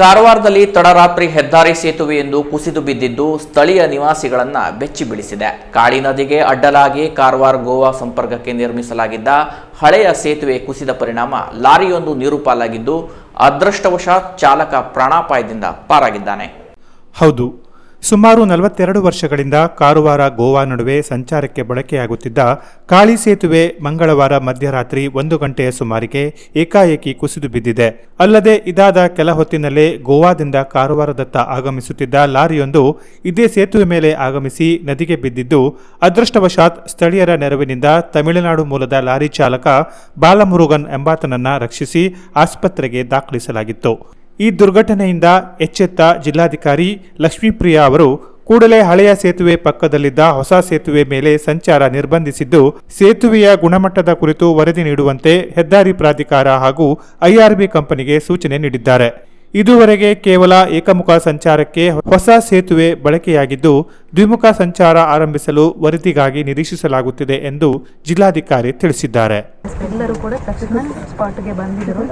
ಕಾರವಾರದಲ್ಲಿ ತಡರಾತ್ರಿ ಹೆದ್ದಾರಿ ಸೇತುವೆಯೊಂದು ಕುಸಿದು ಬಿದ್ದಿದ್ದು ಸ್ಥಳೀಯ ನಿವಾಸಿಗಳನ್ನ ಬೆಚ್ಚಿ ಬೀಳಿಸಿದೆ ಕಾಳಿ ನದಿಗೆ ಅಡ್ಡಲಾಗಿ ಕಾರವಾರ ಗೋವಾ ಸಂಪರ್ಕಕ್ಕೆ ನಿರ್ಮಿಸಲಾಗಿದ್ದ ಹಳೆಯ ಸೇತುವೆ ಕುಸಿದ ಪರಿಣಾಮ ಲಾರಿಯೊಂದು ನೀರು ಪಾಲಾಗಿದ್ದು ಅದೃಷ್ಟವಶಾತ್ ಚಾಲಕ ಪ್ರಾಣಾಪಾಯದಿಂದ ಪಾರಾಗಿದ್ದಾನೆ. ಹೌದು ಸುಮಾರು ನಲವತ್ತೆರಡು ವರ್ಷಗಳಿಂದ ಕಾರುವಾರ ಗೋವಾ ನಡುವೆ ಸಂಚಾರಕ್ಕೆ ಬಳಕೆಯಾಗುತ್ತಿದ್ದ ಕಾಳಿ ಸೇತುವೆ ಮಂಗಳವಾರ ಮಧ್ಯರಾತ್ರಿ ಒಂದು ಗಂಟೆಯ ಸುಮಾರಿಗೆ ಏಕಾಏಕಿ ಕುಸಿದು ಬಿದ್ದಿದೆ. ಅಲ್ಲದೆ ಇದಾದ ಕೆಲ ಹೊತ್ತಿನಲ್ಲೇ ಗೋವಾದಿಂದ ಕಾರವಾರದತ್ತ ಆಗಮಿಸುತ್ತಿದ್ದ ಲಾರಿಯೊಂದು ಇದೇ ಸೇತುವೆ ಮೇಲೆ ಆಗಮಿಸಿ ನದಿಗೆ ಬಿದ್ದಿದ್ದು, ಅದೃಷ್ಟವಶಾತ್ ಸ್ಥಳೀಯರ ನೆರವಿನಿಂದ ತಮಿಳುನಾಡು ಮೂಲದ ಲಾರಿ ಚಾಲಕ ಬಾಲಮುರುಗನ್ ಎಂಬಾತನನ್ನ ರಕ್ಷಿಸಿ ಆಸ್ಪತ್ರೆಗೆ ದಾಖಲಿಸಲಾಗಿತ್ತು. ಈ ದುರ್ಘಟನೆಯಿಂದ ಎಚ್ಚೆತ್ತ ಜಿಲ್ಲಾಧಿಕಾರಿ ಲಕ್ಷ್ಮೀಪ್ರಿಯಾ ಅವರು ಕೂಡಲೇ ಹಳೆಯ ಸೇತುವೆ ಪಕ್ಕದಲ್ಲಿದ್ದ ಹೊಸ ಸೇತುವೆ ಮೇಲೆ ಸಂಚಾರ ನಿರ್ಬಂಧಿಸಿದ್ದು, ಸೇತುವೆಯ ಗುಣಮಟ್ಟದ ಕುರಿತು ವರದಿ ನೀಡುವಂತೆ ಹೆದ್ದಾರಿ ಪ್ರಾಧಿಕಾರ ಹಾಗೂ ಐಆರ್ಬಿ ಕಂಪನಿಗೆ ಸೂಚನೆ ನೀಡಿದ್ದಾರೆ. ಇದುವರೆಗೆ ಕೇವಲ ಏಕಮುಖ ಸಂಚಾರಕ್ಕೆ ಹೊಸ ಸೇತುವೆ ಬಳಕೆಯಾಗಿದ್ದು, ದ್ವಿಮುಖ ಸಂಚಾರ ಆರಂಭಿಸಲು ವರದಿಗಾಗಿ ನಿರೀಕ್ಷಿಸಲಾಗುತ್ತಿದೆ ಎಂದು ಜಿಲ್ಲಾಧಿಕಾರಿ ತಿಳಿಸಿದ್ದಾರೆ. ಎಲ್ಲರೂ ಕೂಡ ತಕ್ಷಣ ಸ್ಪಾಟ್ಗೆ ಬಂದಿದ್ದರು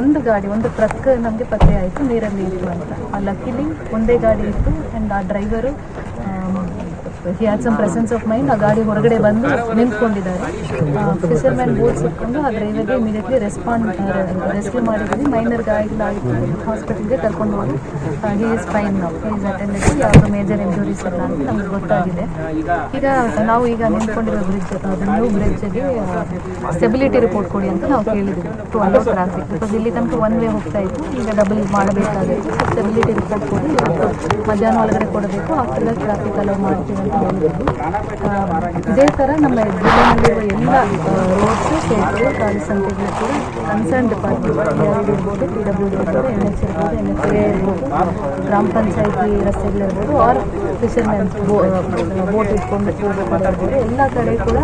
ಒಂದು ಗಾಡಿ, ಒಂದು ಟ್ರಕ್ ನಮಗೆ ಪತ್ತೆ ಆಯಿತು, ನೀರಲ್ಲಿ ಇತ್ತು ಅಂತ. ಲಕ್ಕಿಲಿ ಒಂದೇ ಗಾಡಿ ಇತ್ತು ಆ್ಯಂಡ್ ಆ driver he had some presence of mind ಆ ಗಾಡಿ ಹೊರಗಡೆ ಬಂದು ನಿಂತ್ಕೊಂಡಿದ್ದಾರೆ. ಫಿಶರ್ಮ್ಯಾನ್ ಬೋಟ್ ಸಿಕ್ಕೊಂಡು ಆ ಡ್ರೈವರ್ಗೆ ಇಮಿಡಿಯೇಟ್ಲಿ ರೆಸ್ಪಾಂಡ್ ರೆಸ್ಕ್ಯೂ ಮಾಡಿದ್ದೀವಿ ಮೈನರ್ ಗಾಯಗಳಾಗಿತ್ತು ಹಾಸ್ಪಿಟಲ್ಗೆ ಕರ್ಕೊಂಡು ಹೋಗಿ ಹಿ ಇಸ್ ಫೈನ್ ನಾವು ಹಿ ಇಸ್ ಅಟೆಂಡೆಡ್ ಯಾವುದು ಮೇಜರ್ ಇಂಜುರೀಸ್ ಇಲ್ಲ ಅಂತ ನಮ್ಗೆ ಗೊತ್ತಾಗಿದೆ. ಈಗ ನಾವು ಈಗ ನಿಂತ್ಕೊಂಡಿರೋ ಬ್ರಿಡ್ಜ್ ನ್ಯೂ ಬ್ರಿಡ್ಜ್ಗೆ ಸ್ಟೆಬಿಲಿಟಿ ರಿಪೋರ್ಟ್ ಕೊಡಿ ಅಂತ ನಾವು ಕೇಳಿದ್ವಿ ಟು ಅಂಡರ್ ಟ್ರಾಫಿಕ್ ಬಿಕಾಸ್ ಇಲ್ಲಿ ತನಕ ಒನ್ ವೇ ಹೋಗ್ತಾ ಇತ್ತು. ಈಗ ಡಬಲ್ ಮಾಡಬೇಕಾಗಿತ್ತು ಸ್ಟೆಬಿಲಿಟಿ ರಿಪೋರ್ಟ್ ಕೊಡಿ. ಮಧ್ಯಾಹ್ನ ಒಳಗಡೆ ಕೊಡಬೇಕು. ಆಫ್ಟರ್ ಟ್ರಾಫಿಕ್ ಅಲೋ ಮಾಡ್ತೀವಿ ಇದೇ ಥರ ನಮ್ಮ ಜಿಲ್ಲೆಯಲ್ಲಿರುವ ಎಲ್ಲ ರೋಡ್ಸು ಸೇತುವೆ ಕಾಳಿ ಸಂಖ್ಯೆಗಳು ಕೂಡ ಕನ್ಸರ್ನ್ ಡಿಪಾರ್ಟ್ಮೆಂಟ್ ಇರ್ಬೋದು ಪಿ ಡಬ್ಲ್ಯೂ ಡಿ ಇರ್ಬೋದು ಎನ್ ಎಚ್ ಇರ್ಬೋದು ಎನ್ ಎಚ್ ಎ ಇರ್ಬೋದು, ಗ್ರಾಮ ಪಂಚಾಯತಿ ರಸ್ತೆಗಳಿರ್ಬೋದು ಆರ್ ಫಿಶರ್ಮೆನ್ ಬೋಟ್ ಇಟ್ಕೊಂಡು ಹೋಗ್ಬೇಕಾಗಿರ್ಬೋದು ಎಲ್ಲ ಕಡೆ ಕೂಡ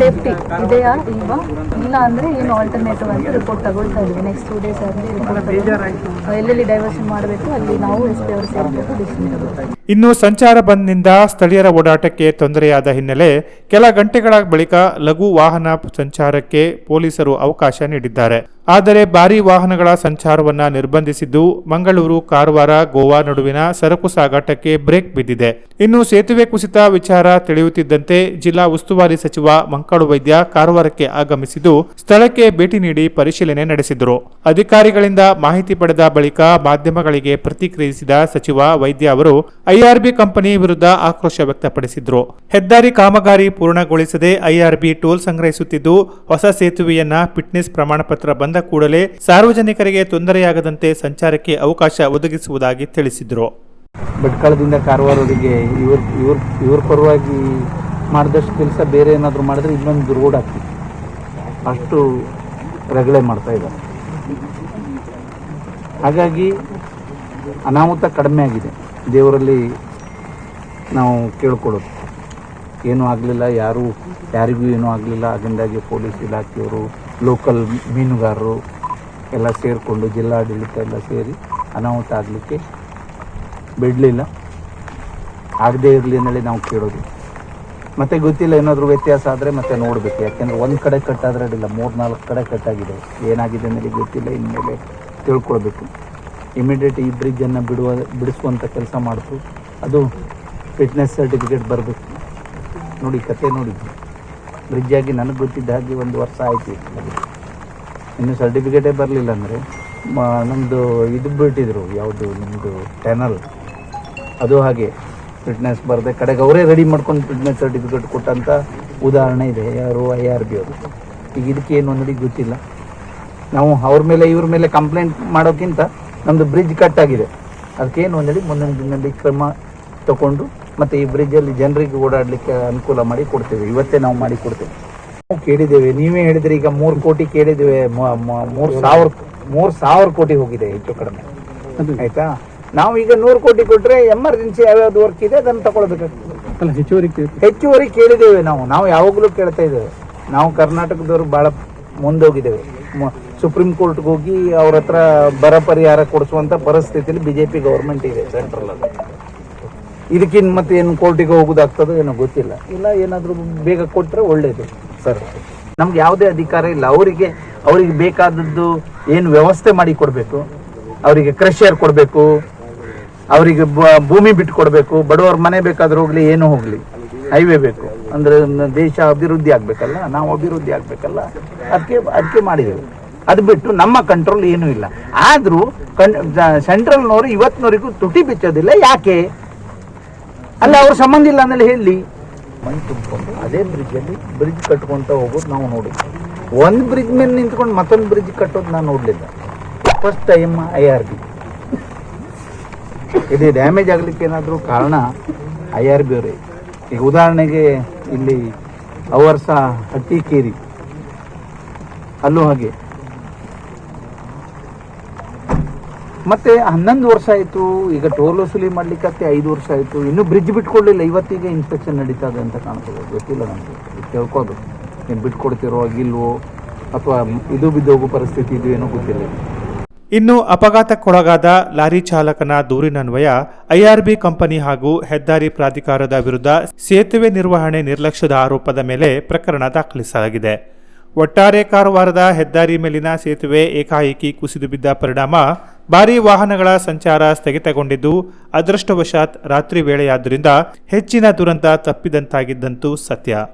ಸೇಫ್ಟಿ ಇದೆಯಾ ಇಲ್ವಾ? ಇಲ್ಲ ಅಂದರೆ ಏನು ಆಲ್ಟರ್ನೇಟಿವ್ ಅಂತ ರಿಪೋರ್ಟ್ ತಗೊಳ್ತಾ ಇದ್ದೀವಿ. ನೆಕ್ಸ್ಟ್ ಟೂ ಡೇಸ್ ಆದಮೇಲೆ ಎಲ್ಲೆಲ್ಲಿ ಡೈವರ್ಷನ್ ಮಾಡಬೇಕು, ಅಲ್ಲಿ ನಾವು ಎಸ್ ಪಿ ಅವರು ಸೇರಿಬಿಟ್ಟು ಡಿಸಿಷನ್ ತಗೊಳ್ತೀವಿ ಇನ್ನು ಸಂಚಾರ ಬಂದ್ನಿಂದ ಸ್ಥಳೀಯರ ಓಡಾಟಕ್ಕೆ ತೊಂದರೆಯಾದ ಹಿನ್ನೆಲೆ ಕೆಲ ಗಂಟೆಗಳ ಬಳಿಕ ಲಘು ವಾಹನ ಸಂಚಾರಕ್ಕೆ ಪೊಲೀಸರು ಅವಕಾಶ ನೀಡಿದ್ದಾರೆ. ಆದರೆ ಭಾರಿ ವಾಹನಗಳ ಸಂಚಾರವನ್ನ ನಿರ್ಬಂಧಿಸಿದ್ದು ಮಂಗಳೂರು, ಕಾರವಾರ, ಗೋವಾ ನಡುವಿನ ಸರಕು ಸಾಗಾಟಕ್ಕೆ ಬ್ರೇಕ್ ಬಿದ್ದಿದೆ. ಇನ್ನು ಸೇತುವೆ ಕುಸಿತ ವಿಚಾರ ತಿಳಿಯುತ್ತಿದ್ದಂತೆ ಜಿಲ್ಲಾ ಉಸ್ತುವಾರಿ ಸಚಿವ ಮಂಕಾಳು ವೈದ್ಯ ಕಾರವಾರಕ್ಕೆ ಆಗಮಿಸಿದ್ದು ಸ್ಥಳಕ್ಕೆ ಭೇಟಿ ನೀಡಿ ಪರಿಶೀಲನೆ ನಡೆಸಿದರು. ಅಧಿಕಾರಿಗಳಿಂದ ಮಾಹಿತಿ ಪಡೆದ ಬಳಿಕ ಮಾಧ್ಯಮಗಳಿಗೆ ಪ್ರತಿಕ್ರಿಯಿಸಿದ ಸಚಿವ ವೈದ್ಯ ಅವರು ಐಆರ್ಬಿ ಕಂಪನಿ ವಿರುದ್ಧ ಆಕ್ರೋಶ ವ್ಯಕ್ತಪಡಿಸಿದ್ರು. ಹೆದ್ದಾರಿ ಕಾಮಗಾರಿ ಪೂರ್ಣಗೊಳಿಸದೆ ಐಆರ್ಬಿ ಟೋಲ್ ಸಂಗ್ರಹಿಸುತ್ತಿದ್ದು ಹೊಸ ಸೇತುವೆಯನ್ನ ಫಿಟ್ನೆಸ್ ಪ್ರಮಾಣ ಪತ್ರ ಬಂದ ಕೂಡಲೇ ಸಾರ್ವಜನಿಕರಿಗೆ ತೊಂದರೆಯಾಗದಂತೆ ಸಂಚಾರಕ್ಕೆ ಅವಕಾಶ ಒದಗಿಸುವುದಾಗಿ ತಿಳಿಸಿದರು. ಭಟ್ಕಳದಿಂದ ಕಾರವಾರವರೆಗೆ ಇವ್ರ ಇವ್ರ ಇವ್ರ ಪರವಾಗಿ ಮಾಡಿದಷ್ಟು ಕೆಲಸ ಬೇರೆ ಏನಾದರೂ ಮಾಡಿದ್ರೆ ಇನ್ನೊಂದು ರೋಡ್ ಆಗ್ತಿತ್ತು ಅಷ್ಟು ರಗಳೆ ಮಾಡ್ತಾ ಇದ್ದಾರೆ. ಹಾಗಾಗಿ ಅನಾಹುತ ಕಡಿಮೆ ಆಗಿದೆ. ದೇವರಲ್ಲಿ ನಾವು ಕೇಳ್ಕೊಳ್ಳೋದು. ಏನೂ ಆಗಲಿಲ್ಲ, ಯಾರೂ, ಯಾರಿಗೂ ಏನೂ ಆಗಲಿಲ್ಲ. ಅದರಿಂದಾಗಿ ಪೊಲೀಸ್ ಇಲಾಖೆಯವರು ಲೋಕಲ್ ಮೀನುಗಾರರು ಎಲ್ಲ ಸೇರಿಕೊಂಡು, ಜಿಲ್ಲಾಡಳಿತ ಎಲ್ಲ ಸೇರಿ ಅನಾಹುತ ಆಗಲಿಕ್ಕೆ ಬಿಡಲಿಲ್ಲ. ಆಗದೇ ಇರಲಿ ಅಂತೇಳಿ ನಾವು ಕೇಳೋದು. ಮತ್ತೆ ಗೊತ್ತಿಲ್ಲ, ಏನಾದರೂ ವ್ಯತ್ಯಾಸ ಆದರೆ ಮತ್ತೆ ನೋಡಬೇಕು. ಯಾಕೆಂದರೆ ಒಂದು ಕಡೆ ಕಟ್ಟಾದರೆ ಅಡ್ಡಿಲ್ಲ ಮೂರು ನಾಲ್ಕು ಕಡೆ ಕಟ್ಟಾಗಿದೆ. ಏನಾಗಿದೆ ಅನ್ನೋದು ಗೊತ್ತಿಲ್ಲ, ಇನ್ಮೇಲೆ ತಿಳ್ಕೊಳ್ಬೇಕು. ಇಮಿಡಿಯೇಟ್ ಈ ಬ್ರಿಡ್ಜನ್ನು ಬಿಡುವ ಬಿಡಿಸುವಂಥ ಕೆಲಸ ಮಾಡಿತು. ಅದು ಫಿಟ್ನೆಸ್ ಸರ್ಟಿಫಿಕೇಟ್ ಬರಬೇಕು. ನೋಡಿ, ಕತೆ ನೋಡಿ. ಬ್ರಿಡ್ಜ್ ಆಗಿ ನನಗೆ ಗೊತ್ತಿದ್ದ ಹಾಗೆ ಒಂದು ವರ್ಷ ಆಯಿತು. ಇನ್ನು ಸರ್ಟಿಫಿಕೇಟೇ ಬರಲಿಲ್ಲ ಅಂದರೆ ನಮ್ಮದು ಇದು ಬಿಟ್ಟಿದ್ರು, ಯಾವುದು ನಿಮ್ಮದು ಟೆನಲ್ ಅದು ಹಾಗೆ ಫಿಟ್ನೆಸ್ ಬರದೆ ಕಡೆಗೆ ಅವರೇ ರೆಡಿ ಮಾಡ್ಕೊಂಡು ಫಿಟ್ನೆಸ್ ಸರ್ಟಿಫಿಕೇಟ್ ಕೊಟ್ಟಂಥ ಉದಾಹರಣೆ ಇದೆ, ಯಾರು ಐ ಆರ್ ಬಿ ಅವರು. ಈಗ ಇದಕ್ಕೆ ಏನು ಅನ್ನೋದು ಗೊತ್ತಿಲ್ಲ. ನಾವು ಅವ್ರ ಮೇಲೆ, ಇವ್ರ ಮೇಲೆ ಕಂಪ್ಲೇಂಟ್ ಮಾಡೋಕ್ಕಿಂತ ನಮ್ಮದು ಬ್ರಿಡ್ಜ್ ಕಟ್ ಆಗಿದೆ. ಅದಕ್ಕೇನು ಒಂದು ಮುಂದಿನ ದಿನದಲ್ಲಿ ಕ್ರಮ ತಗೊಂಡು ಮತ್ತು ಈ ಬ್ರಿಡ್ಜಲ್ಲಿ ಜನರಿಗೆ ಓಡಾಡಲಿಕ್ಕೆ ಅನುಕೂಲ ಮಾಡಿ ಕೊಡ್ತೇವೆ. ಇವತ್ತೇ ನಾವು ಮಾಡಿ ಕೊಡ್ತೇವೆ. ನಾವು ಕೇಳಿದ್ದೇವೆ. ನೀವೇ ಹೇಳಿದ್ರಿ ಈಗ ಮೂರು ಕೋಟಿ ಕೇಳಿದ್ದೇವೆ. ಮೂರು ಸಾವಿರ ಮೂರು ಸಾವಿರ ಕೋಟಿ ಹೋಗಿದೆ ಹೆಚ್ಚು ಕಡಿಮೆ. ಆಯ್ತಾ? ನಾವು ಈಗ ನೂರು ಕೋಟಿ ಕೊಟ್ರೆ ಎಮರ್ಜೆನ್ಸಿ ಯಾವ್ಯಾವ್ದು ವರ್ಕ್ ಇದೆ ಅದನ್ನು ತಗೊಳ್ಬೇಕಾಗ್ತದೆ ಹೆಚ್ಚುವರಿ ಹೆಚ್ಚುವರಿ ಕೇಳಿದ್ದೇವೆ ನಾವು. ನಾವು ಯಾವಾಗಲೂ ಕೇಳ್ತಾ ಇದ್ದೇವೆ. ನಾವು ಕರ್ನಾಟಕದವರು ಬಹಳ ಮುಂದೋಗಿದ್ದೇವೆ ಸುಪ್ರೀಂ ಕೋರ್ಟ್ಗೆ ಹೋಗಿ ಅವ್ರ ಹತ್ರ ಬರ ಪರಿಹಾರ ಕೊಡಿಸುವಂತ ಪರಿಸ್ಥಿತಿಯಲ್ಲಿ ಬಿಜೆಪಿ ಗೌರ್ಮೆಂಟ್ ಇದೆ ಸೆಂಟ್ರಲ್ ಅಲ್ಲಿ. ಇದಕ್ಕಿನ್ ಮತ್ತೆ ಏನು ಕೋರ್ಟಿಗೆ ಹೋಗೋದಾಗ್ತದೋ ಏನೋ ಗೊತ್ತಿಲ್ಲ. ಇಲ್ಲ, ಏನಾದರೂ ಬೇಗ ಕೊಟ್ಟರೆ ಒಳ್ಳೇದು. ಸರ್. ನಮ್ಗೆ ಯಾವುದೇ ಅಧಿಕಾರ ಇಲ್ಲ. ಅವರಿಗೆ ಅವರಿಗೆ ಬೇಕಾದದ್ದು ಏನು ವ್ಯವಸ್ಥೆ ಮಾಡಿ ಕೊಡಬೇಕು. ಅವರಿಗೆ ಕ್ರಷರ್ ಕೊಡಬೇಕು. ಅವರಿಗೆ ಭೂಮಿ ಬಿಟ್ಟು ಕೊಡಬೇಕು. ಬಡವರ ಮನೆ ಬೇಕಾದ್ರೂ ಹೋಗ್ಲಿ, ಏನು ಹೋಗ್ಲಿ. ಹೈವೇ ಬೇಕು. ಅಂದ್ರೆ ದೇಶ ಅಭಿವೃದ್ಧಿ ಆಗ್ಬೇಕಲ್ಲ? ನಾವು ಅಭಿವೃದ್ಧಿ ಆಗ್ಬೇಕಲ್ಲ? ಅದಕ್ಕೆ ಅದಕ್ಕೆ ಮಾಡಿದೆವು ಅದು ಬಿಟ್ಟು ನಮ್ಮ ಕಂಟ್ರೋಲ್ ಏನೂ ಇಲ್ಲ. ಆದ್ರೂ, ಕಣ್ ಸೆಂಟ್ರಲ್ನವರು ಇವತ್ತಿನವರೆಗೂ ತುಟಿ ಬಿಚ್ಚೋದಿಲ್ಲ. ಯಾಕೆ? ಅಲ್ಲ, ಅವ್ರ ಸಂಬಂಧ ಇಲ್ಲ ಅಂದ್ರೆ ಹೇಳಿ. ಮೈ ತುಂಬಿಕೊಂಡು, ಅದೇ ಬ್ರಿಡ್ಜಲ್ಲಿ ಬ್ರಿಡ್ಜ್ ಕಟ್ಕೊಂತ ಹೋಗೋದು ನಾವು ನೋಡಿ ಒಂದು ಬ್ರಿಡ್ಜ್ ಮೇಲೆ ನಿಂತ್ಕೊಂಡು ಮತ್ತೊಂದು ಬ್ರಿಡ್ಜ್ ಕಟ್ಟೋದು ನಾನು ನೋಡಲಿಲ್ಲ. First time I R B ಇದು ಡ್ಯಾಮೇಜ್ ಆಗಲಿಕ್ಕೆ ಏನಾದರೂ ಕಾರಣ? ಐ ಆರ್ ಬಿ ಅವರೇ. ಈಗ ಉದಾಹರಣೆಗೆ ಇಲ್ಲಿ ಅವರ್ಸ ಹಟ್ಟಿಕೇರಿ. ಅಲ್ಲೂ ಹಾಗೆ. ಮತ್ತೆ ಹನ್ನೊಂದು ವರ್ಷ ಆಯಿತು, ಈಗ ಟೋಲ್ ವಸೂಲಿ ಮಾಡ್ಲಿಕ್ಕೆ ಐದು ವರ್ಷ ಆಯಿತು. ಇನ್ನೂ ಬ್ರಿಡ್ಜ್ ಬಿಟ್ಕೊಡ್ಲಿಲ್ಲ. ಇವತ್ತಿಗೆ ಇನ್ಸ್ಪೆಕ್ಷನ್ ನಡೀತದೆ ಅಂತ ಕಾಣ್ತದೆ. ಗೊತ್ತಿಲ್ಲ ನನಗೆ ತಿಳ್ಕೋದು. ನೀವು ಬಿಟ್ಕೊಡ್ತಿರೋ ಇಲ್ವೋ ಅಥವಾ ಇದು ಬಿದ್ದೋಗೋ ಪರಿಸ್ಥಿತಿ ಇದು ಏನೋ ಗೊತ್ತಿಲ್ಲ. ಇನ್ನು ಅಪಘಾತಕ್ಕೊಳಗಾದ ಲಾರಿ ಚಾಲಕನ ದೂರಿನನ್ವಯ ಐಆರ್ಬಿ ಕಂಪನಿ ಹಾಗೂ ಹೆದ್ದಾರಿ ಪ್ರಾಧಿಕಾರದ ವಿರುದ್ಧ ಸೇತುವೆ ನಿರ್ವಹಣೆ ನಿರ್ಲಕ್ಷ್ಯದ ಆರೋಪದ ಮೇಲೆ ಪ್ರಕರಣ ದಾಖಲಿಸಲಾಗಿದೆ. ಒಟ್ಟಾರೆ ಕಾರವಾರದ ಹೆದ್ದಾರಿ ಮೇಲಿನ ಸೇತುವೆ ಏಕಾಏಕಿ ಕುಸಿದು ಬಿದ್ದ ಪರಿಣಾಮ ಭಾರೀ ವಾಹನಗಳ ಸಂಚಾರ ಸ್ಥಗಿತಗೊಂಡಿದ್ದು ಅದೃಷ್ಟವಶಾತ್ ರಾತ್ರಿ ವೇಳೆಯಾದ್ದರಿಂದ ಹೆಚ್ಚಿನ ದುರಂತ ತಪ್ಪಿದಂತಾಗಿದ್ದಂತೂ ಸತ್ಯ.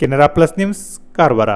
Canara plus news, Karwar.